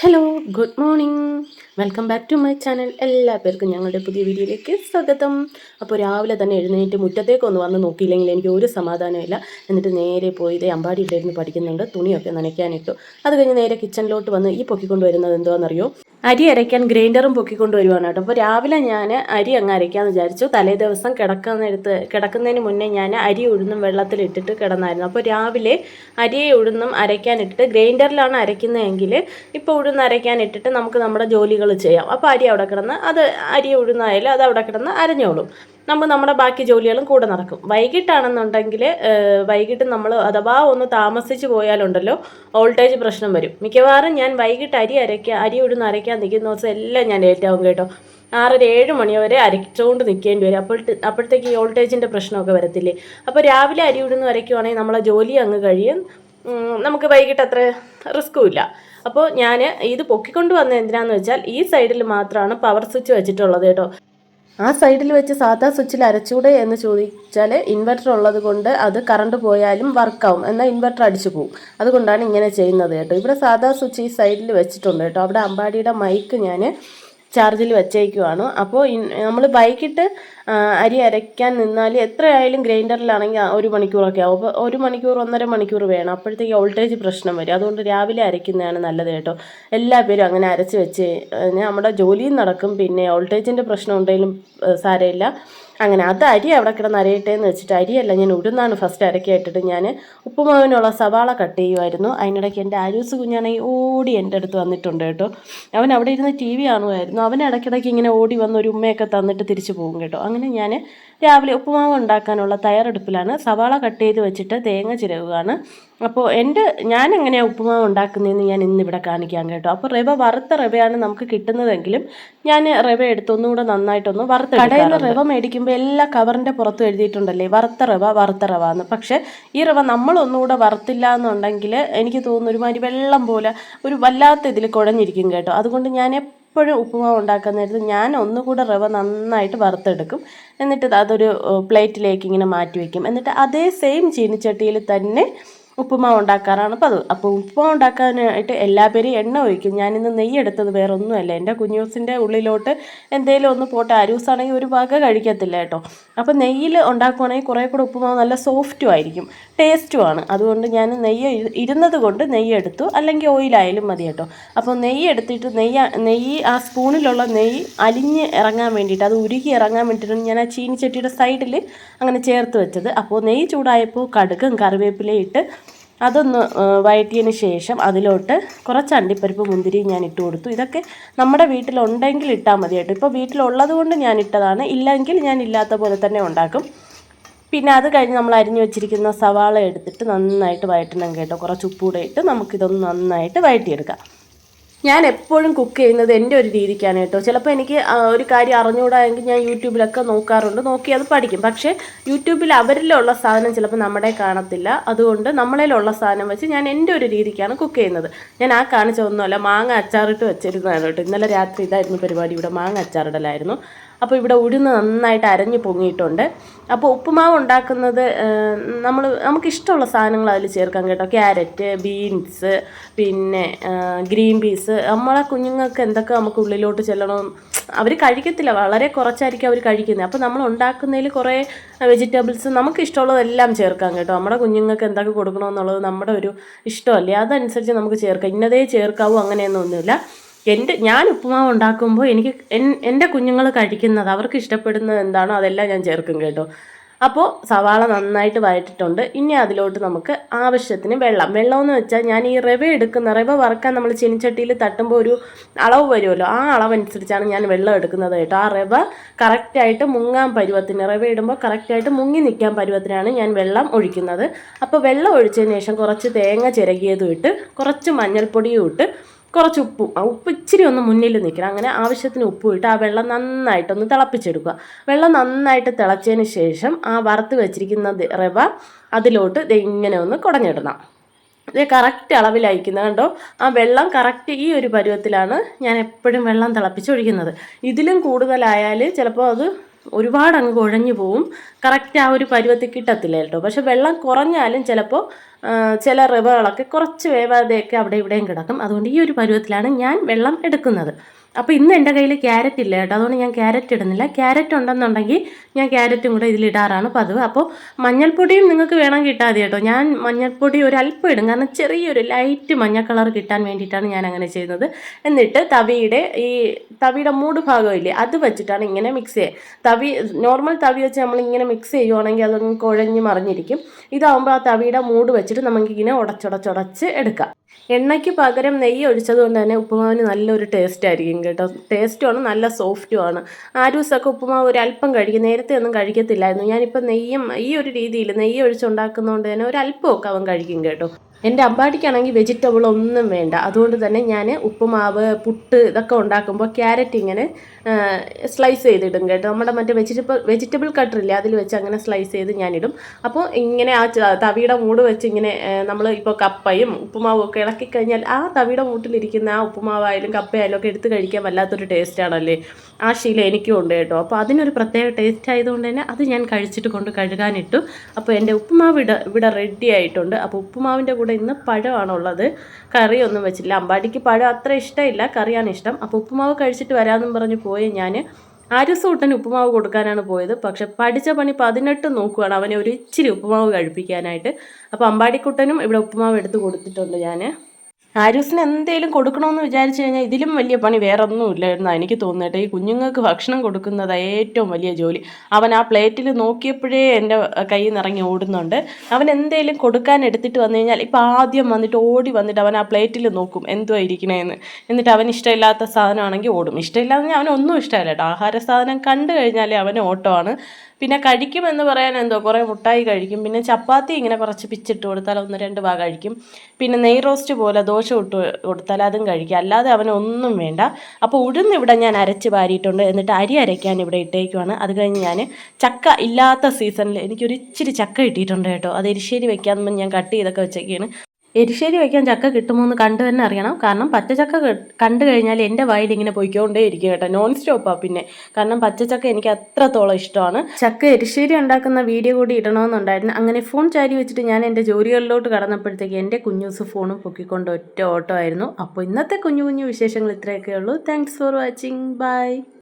Hello good morning welcome back to my channel എല്ലാ പേർക്കും ഞങ്ങളുടെ പുതിയ വീഡിയോയിലേക്ക് സ്വാഗതം. അപ്പോൾ രാവിലെ തന്നെ എഴുന്നേറ്റ് മുറ്റത്തേക്ക് ഒന്ന് വന്ന് നോക്കിയില്ലെങ്കിൽ എനിക്ക് ഒരു സമാധാനമില്ല എന്നിട്ട് നേരെ പോയി ഇതേ ഇട്ടിരുന്ന് പഠിക്കുന്നുണ്ട്. തുണിയൊക്കെ നനയ്ക്കാനിട്ടു. അത് കഴിഞ്ഞ് നേരെ കിച്ചണിലോട്ട് വന്ന് ഈ പൊക്കിക്കൊണ്ട് വരുന്നത് എന്താണെന്നറിയോ? അരി അരയ്ക്കാൻ ഗ്രൈൻഡറും പൊക്കിക്കൊണ്ട് വരുവാണ് കേട്ടോ. അപ്പോൾ രാവിലെ ഞാൻ അരി അങ്ങ് അരയ്ക്കാമെന്ന് വിചാരിച്ചു. തലേ ദിവസം കിടക്കാന്നെടുത്ത് കിടക്കുന്നതിന് മുന്നേ ഞാൻ അരി ഉഴുന്നും വെള്ളത്തിലിട്ടിട്ട് കിടന്നായിരുന്നു. അപ്പോൾ രാവിലെ അരി ഉഴുന്നും അരയ്ക്കാനിട്ടിട്ട് ഗ്രൈൻഡറിലാണ് അരയ്ക്കുന്നതെങ്കിൽ ഇപ്പോൾ ഉഴുന്ന് അരയ്ക്കാനിട്ടിട്ട് നമുക്ക് നമ്മുടെ ജോലികൾ ചെയ്യാം. അപ്പോൾ അരി അവിടെ കിടന്ന് അത് അരി ഉഴുന്നായാലും അത് അവിടെ കിടന്ന് അരഞ്ഞോളും. നമ്മൾ നമ്മുടെ ബാക്കി ജോലികളും കൂടെ നടക്കും. വൈകിട്ടാണെന്നുണ്ടെങ്കിൽ വൈകിട്ട് നമ്മൾ അഥവാ ഒന്ന് താമസിച്ച് പോയാലുണ്ടല്ലോ വോൾട്ടേജ് പ്രശ്നം വരും. മിക്കവാറും ഞാൻ വൈകിട്ട് അരി അരയ്ക്കുക അരി ഉഴുന്ന് അരയ്ക്കാൻ നിൽക്കുന്ന ദിവസം എല്ലാം ഞാൻ ലേറ്റാവും കേട്ടോ. ആറര ഏഴ് മണി വരെ അരച്ചുകൊണ്ട് നിൽക്കേണ്ടി വരും. അപ്പോൾ അപ്പോഴത്തേക്ക് വോൾട്ടേജിന്റെ പ്രശ്നമൊക്കെ വരത്തില്ലേ? അപ്പോൾ രാവിലെ അരി ഉഴുന്ന് അരയ്ക്കുവാണെങ്കിൽ നമ്മളെ ജോലി അങ്ങ് കഴിയും. നമുക്ക് വൈകിട്ട് അത്ര റിസ്ക്കും ഇല്ല. അപ്പോൾ ഞാൻ ഇത് പൊക്കിക്കൊണ്ട് വന്നത് എന്തിനാന്ന് വെച്ചാൽ ഈ സൈഡിൽ മാത്രമാണ് പവർ സ്വിച്ച് വെച്ചിട്ടുള്ളത് കേട്ടോ. ആ സൈഡിൽ വെച്ച് സാധാ സ്വിച്ചിൽ അരച്ചൂടെ എന്ന് ചോദിച്ചാൽ ഇൻവെർട്ടർ ഉള്ളത് കൊണ്ട് അത് കറണ്ട് പോയാലും വർക്കാവും എന്നാൽ ഇൻവെർട്ടർ അടിച്ചു പോകും അതുകൊണ്ടാണ് ഇങ്ങനെ ചെയ്യുന്നത് കേട്ടോ. ഇവിടെ സാധാ സ്വിച്ച് ഈ സൈഡിൽ വെച്ചിട്ടുണ്ട് കേട്ടോ. അവിടെ അമ്പാടിയുടെ മൈക്ക് ഞാൻ ചാർജിൽ വെച്ചേക്കുവാണ്. അപ്പോൾ നമ്മൾ വൈകിട്ട് അരി അരയ്ക്കാൻ നിന്നാൽ എത്രയായാലും ഗ്രൈൻഡറിലാണെങ്കിൽ ഒരു മണിക്കൂറൊക്കെ ആവും. അപ്പോൾ ഒരു മണിക്കൂർ ഒന്നര മണിക്കൂർ വേണം. അപ്പോഴത്തേക്ക് വോൾട്ടേജ് പ്രശ്നം വരും. അതുകൊണ്ട് രാവിലെ അരയ്ക്കുന്നതാണ് നല്ലത് കേട്ടോ. എല്ലാ പേരും അങ്ങനെ അരച്ച് വെച്ച് കഴിഞ്ഞാൽ നമ്മുടെ ജോലിയും നടക്കും. പിന്നെ വോൾട്ടേജിന്റെ പ്രശ്നം ഉണ്ടെങ്കിലും സാരമില്ല. അങ്ങനെ അത് അരി അവിടെ കിടന്ന് അരയട്ടെ എന്ന് വെച്ചിട്ട് അരിയല്ല ഞാൻ ഉടുന്നാണ് ഫസ്റ്റ് അരക്കായിട്ടിട്ട് ഞാൻ ഉപ്പുമാവിനുള്ള സവാള കട്ട് ചെയ്യുമായിരുന്നു അതിനിടയ്ക്ക് എന്റെ ആരൂസ് കുഞ്ഞാണെങ്കിൽ ഓടി എന്റെ അടുത്ത് വന്നിട്ടുണ്ട് കേട്ടോ. അവൻ അവിടെ ഇരുന്ന് ടി വി കാണുമായിരുന്നു അവൻ ഇടയ്ക്കിടയ്ക്ക് ഇങ്ങനെ ഓടി വന്ന് ഒരു ഉമ്മയൊക്കെ തന്നിട്ട് തിരിച്ചു പോകും കേട്ടോ. അങ്ങനെ ഞാൻ രാവിലെ ഉപ്പുമാവ് ഉണ്ടാക്കാനുള്ള തയ്യാറെടുപ്പിലാണ്. സവാള കട്ട് ചെയ്ത് വെച്ചിട്ട് തേങ്ങ ചിരവുകയാണ് അപ്പോൾ എന്റെ ഞാൻ എങ്ങനെയാണ് ഉപ്പുമാവ് ഉണ്ടാക്കുന്നതെന്ന് ഞാൻ ഇന്നിവിടെ കാണിക്കാം കേട്ടോ. അപ്പോൾ റവ വറുത്ത റവയാണ് നമുക്ക് കിട്ടുന്നതെങ്കിലും ഞാൻ റവ എടുത്ത് ഒന്നുകൂടെ നന്നായിട്ടൊന്ന് വറുത്ത് കടയിൽ നിന്ന് റവ മേടിക്കുമ്പോൾ എല്ലാ കവറിന്റെ പുറത്തും എഴുതിയിട്ടുണ്ടല്ലേ? വറുത്ത റവ വറുത്ത റവ എന്ന്. പക്ഷേ ഈ റവ നമ്മൾ ഒന്നുകൂടെ വറുത്തില്ല എന്നുണ്ടെങ്കിൽ എനിക്ക് തോന്നുന്നു ഒരുമാതിരി വെള്ളം പോലെ ഒരു വല്ലാത്ത ഇതിൽ കുഴഞ്ഞിരിക്കും കേട്ടോ. അതുകൊണ്ട് ഞാൻ എപ്പോഴും ഉപ്പുമാവ് ഉണ്ടാക്കുന്ന നേരത്ത് ഞാൻ ഒന്നുകൂടെ റവ നന്നായിട്ട് വറുത്തെടുക്കും. എന്നിട്ട് അതൊരു പ്ലേറ്റിലേക്ക് ഇങ്ങനെ മാറ്റി വയ്ക്കും എന്നിട്ട് അതേ സെയിം ചീനിച്ചട്ടിയിൽ തന്നെ ഉപ്പുമാവ് ഉണ്ടാക്കാറാണ് പതിവ് അപ്പോൾ ഉപ്പുമാവ് ഉണ്ടാക്കാനായിട്ട് എല്ലാ പേരും എണ്ണ ഒഴിക്കും. ഞാനിന്ന് നെയ്യ് എടുത്തത് വേറെ ഒന്നുമല്ല എന്റെ കുഞ്ഞൂസിന്റെ ഉള്ളിലോട്ട് എന്തെങ്കിലും ഒന്ന് പോട്ടെ. അരൂസാണെങ്കിൽ ഒരു വക കഴിക്കത്തില്ല കേട്ടോ. അപ്പോൾ നെയ്യിൽ ഉണ്ടാക്കുവാണെങ്കിൽ കുറേ കൂടെ ഉപ്പുമാവ് നല്ല സോഫ്റ്റും ആയിരിക്കും. ടേസ്റ്റും ആണ്. അതുകൊണ്ട് ഞാൻ നെയ്യ് ഇരുന്നത് കൊണ്ട് നെയ്യ് എടുത്തു അല്ലെങ്കിൽ ഓയിലായാലും മതി കേട്ടോ. അപ്പോൾ നെയ്യ് എടുത്തിട്ട് നെയ്യ് നെയ്യ് ആ സ്പൂണിലുള്ള നെയ്യ് അലിഞ്ഞ് ഇറങ്ങാൻ വേണ്ടിയിട്ട് അത് ഉരുകി ഇറങ്ങാൻ വേണ്ടിയിട്ടാണ് ഞാൻ ആ ചീനിച്ചട്ടിയുടെ സൈഡിൽ അങ്ങനെ ചേർത്ത് വെച്ചത്. അപ്പോൾ നെയ്യ് ചൂടായപ്പോൾ കടുകും കറിവേപ്പിലയും ഇട്ട് അതൊന്ന് വഴറ്റിയതിന് ശേഷം അതിലോട്ട് കുറച്ച് അണ്ടിപ്പരിപ്പ് മുന്തിരിയും ഞാൻ ഇട്ട് കൊടുത്തു. ഇതൊക്കെ നമ്മുടെ വീട്ടിലുണ്ടെങ്കിൽ ഇട്ടാൽ മതി കേട്ടോ. ഇപ്പോൾ വീട്ടിലുള്ളത് കൊണ്ട് ഞാൻ ഇട്ടതാണ്. ഇല്ലെങ്കിൽ ഞാൻ ഇല്ലാത്ത പോലെ തന്നെ ഉണ്ടാക്കും. പിന്നെ അത് കഴിഞ്ഞ് നമ്മൾ അരിഞ്ഞു വെച്ചിരിക്കുന്ന സവാള എടുത്തിട്ട് നന്നായിട്ട് വഴറ്റണം കേട്ടോ. കുറച്ച് ഉപ്പൂടെ ഇട്ട് നമുക്കിതൊന്ന് നന്നായിട്ട് വഴറ്റിയെടുക്കാം. ഞാൻ എപ്പോഴും കുക്ക് ചെയ്യുന്നത് എന്റെ ഒരു രീതിക്കാണ് കേട്ടോ. ചിലപ്പോൾ എനിക്ക് ഒരു കാര്യം അറിഞ്ഞുകൂടായെങ്കിൽ ഞാൻ യൂട്യൂബിലൊക്കെ നോക്കാറുണ്ട്. നോക്കി അത് പഠിക്കും. പക്ഷേ യൂട്യൂബിൽ അവരിലുള്ള സാധനം ചിലപ്പോൾ നമ്മുടെ കാണത്തില്ല. അതുകൊണ്ട് നമ്മളിലുള്ള സാധനം വെച്ച് ഞാൻ എന്റെ ഒരു രീതിക്കാണ് കുക്ക് ചെയ്യുന്നത്. ഞാൻ ആ കാണിച്ച ഒന്നുമല്ല മാങ്ങ അച്ചാറിട്ട് വെച്ചിരുന്നതാണ് കേട്ടോ. ഇന്നലെ രാത്രി ഇതായിരുന്നു പരിപാടി. ഇവിടെ മാങ്ങ അച്ചാറിടലായിരുന്നു. അപ്പോൾ ഇവിടെ ഉഴുന്ന് നന്നായിട്ട് അരഞ്ഞു പൊങ്ങിയിട്ടുണ്ട്. അപ്പോൾ ഉപ്പുമാവ് ഉണ്ടാക്കുന്നത് നമ്മൾ നമുക്കിഷ്ടമുള്ള സാധനങ്ങൾ അതിൽ ചേർക്കാം കേട്ടോ. ക്യാരറ്റ് ബീൻസ് പിന്നെ ഗ്രീൻ പീസ്. നമ്മളെ കുഞ്ഞുങ്ങൾക്ക് എന്തൊക്കെ നമുക്ക് ഉള്ളിലോട്ട് ചെല്ലണം. അവർ കഴിക്കത്തില്ല. വളരെ കുറച്ചായിരിക്കും അവർ കഴിക്കുന്നത്. അപ്പോൾ നമ്മൾ ഉണ്ടാക്കുന്നതിൽ കുറേ വെജിറ്റബിൾസ് നമുക്ക് ഇഷ്ടമുള്ളതെല്ലാം ചേർക്കാം കേട്ടോ. നമ്മുടെ കുഞ്ഞുങ്ങൾക്ക് എന്തൊക്കെ കൊടുക്കണമെന്നുള്ളത് നമ്മുടെ ഒരു ഇഷ്ടമല്ലേ? അതനുസരിച്ച് നമുക്ക് ചേർക്കാം. ഇന്നതേ ചേർക്കാവൂ അങ്ങനെയൊന്നുമൊന്നുമില്ല എന്റെ ഞാൻ ഉപ്പുമാവ് ഉണ്ടാക്കുമ്പോൾ എനിക്ക് എൻ- എന്റെ കുഞ്ഞുങ്ങൾ കഴിക്കുന്നത് അവർക്ക് ഇഷ്ടപ്പെടുന്നത് എന്താണോ അതെല്ലാം ഞാൻ ചേർക്കും കേട്ടോ. അപ്പോൾ സവാള നന്നായിട്ട് വഴറ്റിട്ടുണ്ട് ഇനി അതിലോട്ട് നമുക്ക് ആവശ്യത്തിന് വെള്ളം. വെള്ളമെന്ന് വെച്ചാൽ ഞാൻ ഈ റവ എടുക്കുന്ന റവ വറുക്കാൻ നമ്മൾ ചീനിച്ചട്ടിയിൽ തട്ടുമ്പോൾ ഒരു അളവ് വരുമല്ലോ. ആ അളവനുസരിച്ചാണ് ഞാൻ വെള്ളം എടുക്കുന്നത് കേട്ടോ. ആ റവ കറക്റ്റായിട്ട് മുങ്ങാൻ പരുവത്തിന് റവ ഇടുമ്പോൾ കറക്റ്റായിട്ട് മുങ്ങി നിൽക്കാൻ പരുവത്തിനാണ് ഞാൻ വെള്ളം ഒഴിക്കുന്നത്. അപ്പോൾ വെള്ളം ഒഴിച്ചതിന് ശേഷം കുറച്ച് തേങ്ങ ചിരകിയതും ഇട്ട് കുറച്ച് മഞ്ഞൾപ്പൊടിയും ഇട്ട് കുറച്ച് ഉപ്പും. ഉപ്പ് ഇച്ചിരി ഒന്ന് മുന്നിൽ നിൽക്കണം. അങ്ങനെ ആവശ്യത്തിന് ഉപ്പ് ഇട്ട് ആ വെള്ളം നന്നായിട്ടൊന്ന് തിളപ്പിച്ചെടുക്കുക. വെള്ളം നന്നായിട്ട് തിളച്ചതിന് ശേഷം ആ വറുത്ത് വെച്ചിരിക്കുന്ന റവ അതിലോട്ട് ഇങ്ങനെ ഒന്ന് കുടഞ്ഞിടണം. ഇത് കറക്റ്റ് അളവിലയക്കുന്നത് കണ്ടോ? ആ വെള്ളം കറക്റ്റ് ഈ ഒരു പരുവത്തിലാണ് ഞാൻ എപ്പോഴും വെള്ളം തിളപ്പിച്ചൊഴിക്കുന്നത് ഇതിലും കൂടുതലായാൽ ചിലപ്പോൾ അത് ഒരുപാട് അങ്ങ് കുഴഞ്ഞു പോവും. കറക്റ്റ് ആ ഒരു പരുവത്തിൽ കിട്ടത്തില്ല കേട്ടോ. പക്ഷെ വെള്ളം കുറഞ്ഞാലും ചിലപ്പോൾ ചില റിവറുകളൊക്കെ കുറച്ച് വേവാതെയൊക്കെ അവിടെ ഇവിടെയും കിടക്കും. അതുകൊണ്ട് ഈ ഒരു പരുവത്തിലാണ് ഞാൻ വെള്ളം എടുക്കുന്നത്. അപ്പോൾ ഇന്ന് എന്റെ കയ്യിൽ ക്യാരറ്റ് ഇല്ല കേട്ടോ. അതുകൊണ്ട് ഞാൻ ക്യാരറ്റ് ഇടുന്നില്ല. ക്യാരറ്റ് ഉണ്ടെന്നുണ്ടെങ്കിൽ ഞാൻ ക്യാരറ്റും കൂടെ ഇതിലിടാറാണ് പതിവ്. അപ്പോൾ മഞ്ഞൾപ്പൊടിയും നിങ്ങൾക്ക് വേണം കിട്ടാതെ കേട്ടോ. ഞാൻ മഞ്ഞൾപ്പൊടി ഒരു അല്പം ഇടും. കാരണം ചെറിയൊരു ലൈറ്റ് മഞ്ഞ കളർ കിട്ടാൻ വേണ്ടിയിട്ടാണ് ഞാൻ അങ്ങനെ ചെയ്യുന്നത്. എന്നിട്ട് തവിയുടെ ഈ തവിയുടെ മൂട് ഭാഗമില്ലേ അത് വെച്ചിട്ടാണ് ഇങ്ങനെ മിക്സ് ചെയ്യുക തവി നോർമൽ തവി വെച്ച് നമ്മൾ ഇങ്ങനെ മിക്സ് ചെയ്യുവാണെങ്കിൽ അതൊന്നും കുഴഞ്ഞ് മറിഞ്ഞിരിക്കും. ഇതാവുമ്പോൾ ആ തവിയുടെ മൂട് വെച്ചിട്ട് നമുക്കിങ്ങനെ ഉടച്ചുടച്ചുടച്ച് എടുക്കാം. എണ്ണയ്ക്ക് പകരം നെയ്യ് ഒഴിച്ചത് കൊണ്ട് തന്നെ ഉപ്പുമാവിന് നല്ലൊരു ടേസ്റ്റ് ആയിരിക്കും കേട്ടോ. ടേസ്റ്റുമാണ് നല്ല സോഫ്റ്റുമാണ് ദിവസമൊക്കെ ഉപ്പുമാവ് ഒരു അല്പം കഴിക്കും. നേരത്തെ ഒന്നും കഴിക്കത്തില്ലായിരുന്നു. ഞാനിപ്പോൾ നെയ്യും ഈ ഒരു രീതിയിൽ നെയ്യ് ഒഴിച്ചുണ്ടാക്കുന്നതുകൊണ്ട് തന്നെ ഒരു അവൻ കഴിക്കും കേട്ടോ. എന്റെ അമ്പാടിക്കാണെങ്കിൽ വെജിറ്റബിൾ ഒന്നും വേണ്ട. അതുകൊണ്ട് തന്നെ ഞാൻ ഉപ്പുമാവ് പുട്ട് ഇതൊക്കെ ഉണ്ടാക്കുമ്പോൾ ക്യാരറ്റ് ഇങ്ങനെ സ്ലൈസ് ചെയ്തിടും കേട്ടോ. നമ്മുടെ മറ്റേ വെജിറ്റബിൾ വെജിറ്റബിൾ കട്ടറില്ലേ അതിൽ വെച്ച് അങ്ങനെ സ്ലൈസ് ചെയ്ത് ഞാനിടും. അപ്പോൾ ഇങ്ങനെ ആ തവിയുടെ മൂട് വെച്ച് ഇങ്ങനെ നമ്മൾ ഇപ്പോൾ കപ്പയും ഉപ്പുമാവും ഒക്കെ ഇളക്കി കഴിഞ്ഞാൽ ആ തവിയുടെ മൂട്ടിലിരിക്കുന്ന ആ ഉപ്പുമാവായാലും കപ്പയായാലും ഒക്കെ എടുത്ത് കഴിക്കാൻ വല്ലാത്തൊരു ടേസ്റ്റാണല്ലേ ആ ശീലം എനിക്കും ഉണ്ട് കേട്ടോ. അപ്പോൾ അതിനൊരു പ്രത്യേക ടേസ്റ്റ് ആയതുകൊണ്ട് തന്നെ അത് ഞാൻ കഴിച്ചിട്ട് കൊണ്ട് കഴുകാനിട്ടു. അപ്പോൾ എന്റെ ഉപ്പുമാവ് ഇവിടെ ഇവിടെ റെഡി ആയിട്ടുണ്ട്. അപ്പോൾ ഉപ്പുമാവിന്റെ കൂടെ ഇന്ന് പഴമാണുള്ളത്. കറിയൊന്നും വെച്ചില്ല അമ്പാടിക്ക് പഴം അത്ര ഇഷ്ടമില്ല. കറിയാണ് ഇഷ്ടം. അപ്പോൾ ഉപ്പുമാവ് കഴിച്ചിട്ട് വരാമെന്നും പറഞ്ഞ് പോയി ഞാൻ ആര്യസൂട്ടൻ ഉപ്പുമാവ് കൊടുക്കാനാണ് പോയത്. പക്ഷെ പഠിച്ച പണി പതിനെട്ട് നോക്കുകയാണ് അവനെ ഒരു ഇച്ചിരി ഉപ്പുമാവ് കഴിപ്പിക്കാനായിട്ട്. അപ്പോൾ അമ്പാടിക്കുട്ടനും ഇവിടെ ഉപ്പുമാവ് എടുത്ത് കൊടുത്തിട്ടുണ്ട് ഞാൻ ആരൂസിന് എന്തെങ്കിലും കൊടുക്കണമെന്ന് വിചാരിച്ചു കഴിഞ്ഞാൽ ഇതിലും വലിയ പണി വേറെ ഒന്നും ഇല്ലായിരുന്നു എനിക്ക് തോന്നിയിട്ട് ഈ കുഞ്ഞുങ്ങൾക്ക് ഭക്ഷണം കൊടുക്കുന്നത് ഏറ്റവും വലിയ ജോലി. അവൻ ആ പ്ലേറ്റിൽ നോക്കിയപ്പോഴേ എന്റെ കയ്യിൽ നിന്ന് ഇറങ്ങി ഓടുന്നുണ്ട്. അവൻ എന്തെങ്കിലും കൊടുക്കാൻ എടുത്തിട്ട് വന്നു കഴിഞ്ഞാൽ ഇപ്പം ആദ്യം വന്നിട്ട് ഓടി വന്നിട്ട് അവൻ ആ പ്ലേറ്റിൽ നോക്കും എന്തുവാ ഇരിക്കണേന്ന്. എന്നിട്ട് അവൻ ഇഷ്ടമില്ലാത്ത സാധനമാണെങ്കിൽ ഓടും. ഇഷ്ടമില്ലാതെ അവനൊന്നും ഇഷ്ടമല്ല കേട്ടോ. ആഹാര സാധനം കണ്ടു കഴിഞ്ഞാൽ അവന് ഓട്ടമാണ്. പിന്നെ കഴിക്കുമെന്ന് പറയാൻ എന്തോ കുറേ മുട്ടായി കഴിക്കും. പിന്നെ ചപ്പാത്തി ഇങ്ങനെ കുറച്ച് പിച്ചിട്ട് കൊടുത്താൽ ഒന്ന് രണ്ട് ഭാഗം കഴിക്കും. പിന്നെ നെയ് റോസ്റ്റ് പോലെ ദോശ ഇട്ട് കൊടുത്താൽ അതും കഴിക്കും. അല്ലാതെ അവന് ഒന്നും വേണ്ട. അപ്പോൾ ഉഴുന്ന് ഇവിടെ ഞാൻ അരച്ച് വാരിയിട്ടുണ്ട്. എന്നിട്ട് അരി അരയ്ക്കാൻ ഇവിടെ ഇട്ടേക്കുവാണ്. അത് കഴിഞ്ഞ് ഞാൻ ചക്ക ഇല്ലാത്ത സീസണിൽ എനിക്കൊരു ഇച്ചിരി ചക്ക കിട്ടിയിട്ടുണ്ട് കേട്ടോ. അത് എരിശ്ശേരി വെക്കാമെന്ന് ഞാൻ കട്ട് ചെയ്തൊക്കെ വെച്ചേക്കാണ്. എരിശ്ശേരി വയ്ക്കാൻ ചക്ക കിട്ടുമോ എന്ന് കണ്ടു തന്നെ അറിയണം. കാരണം പച്ചച്ചക്ക കണ്ടു കഴിഞ്ഞാൽ എന്റെ വായിൽ ഇങ്ങനെ പോയിക്കൊണ്ടേ ഇരിക്കും കേട്ടോ. നോൺ സ്റ്റോപ്പാണ് പിന്നെ. കാരണം പച്ചച്ചക്ക എനിക്ക് അത്രത്തോളം ഇഷ്ടമാണ്. ചക്ക എരിശ്ശേരി ഉണ്ടാക്കുന്ന വീഡിയോ കൂടി ഇടണമെന്നുണ്ടായിരുന്നു. അങ്ങനെ ഫോൺ ചാരി വെച്ചിട്ട് ഞാൻ എന്റെ ജോലികളിലോട്ട് കടന്നപ്പോഴത്തേക്ക് എന്റെ കുഞ്ഞൂസ് ഫോണും പൊക്കിക്കൊണ്ട് ഒറ്റ ഓട്ടമായിരുന്നു. അപ്പോൾ ഇന്നത്തെ കുഞ്ഞു കുഞ്ഞു വിശേഷങ്ങൾ ഇത്രയൊക്കെ ഉള്ളൂ. Thanks for watching bye